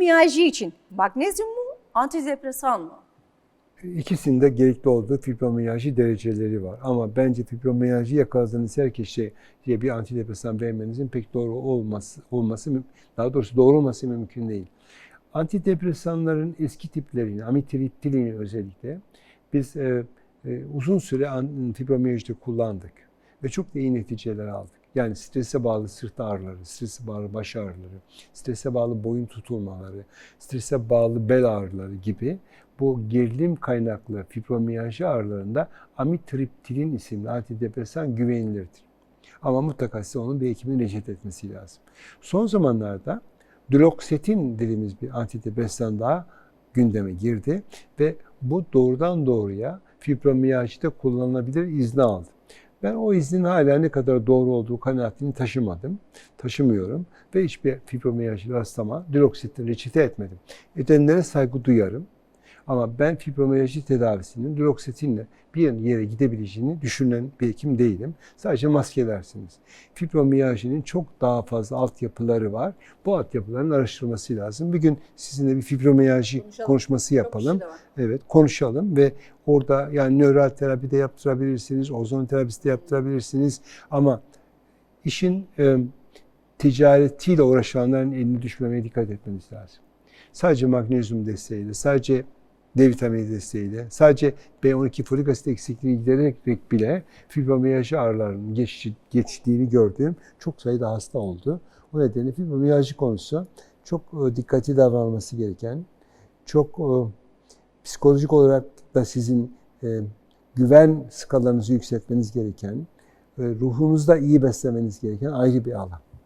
fibromiyalji için magnezyum mu, antidepresan mı? İkisinde gerekli olduğu fibromiyalji dereceleri var. Ama bence fibromiyalji yakaladığınız herkes şey diye bir antidepresan vermenizin pek doğru olması, olması daha doğrusu doğru olması mümkün değil. Antidepresanların eski tiplerini, amitriptilini özellikle biz e, e, uzun süre fibromiyajide kullandık ve çok da iyi neticeler aldık. Yani strese bağlı sırt ağrıları, strese bağlı baş ağrıları, strese bağlı boyun tutulmaları, strese bağlı bel ağrıları gibi bu gerilim kaynaklı fibromiyalji ağrılarında amitriptilin isimli antidepresan güvenilirdir. Ama mutlaka size onun bir hekimin reçete etmesi lazım. Son zamanlarda duloxetin dediğimiz bir antidepresan daha gündeme girdi ve bu doğrudan doğruya fibromiyaljide kullanılabilir izni aldı. Ben o iznin hala ne kadar doğru olduğu kanaatini taşımadım, taşımıyorum ve hiçbir fibromiyalji hastama duloxetin reçete etmedim. Edenlere saygı duyarım. Ama ben fibromiyalji tedavisinin duloxetinle bir yere gidebileceğini düşünen bir hekim değilim. Sadece maskelersiniz. Fibromiyajinin çok daha fazla altyapıları var. Bu altyapıların araştırılması lazım. Bir gün sizinle bir fibromiyalji Konuşalım. konuşması yapalım. Evet, konuşalım ve orada yani nöral terapi de yaptırabilirsiniz, ozon terapisi de yaptırabilirsiniz ama işin e, ticaretiyle uğraşanların eline düşmemeye dikkat etmeniz lazım. Sadece magnezyum desteğiyle, sadece D vitamini desteğiyle, sadece B12 folik asit eksikliğini gidererek bile fibromiyalji ağrılarının geçti- geçtiğini gördüğüm çok sayıda hasta oldu. O nedenle fibromiyalji konusu çok e, dikkatli davranılması gereken, çok e, psikolojik olarak da sizin e, güven skalanızı yükseltmeniz gereken, ruhunuzda iyi beslemeniz gereken ayrı bir alan.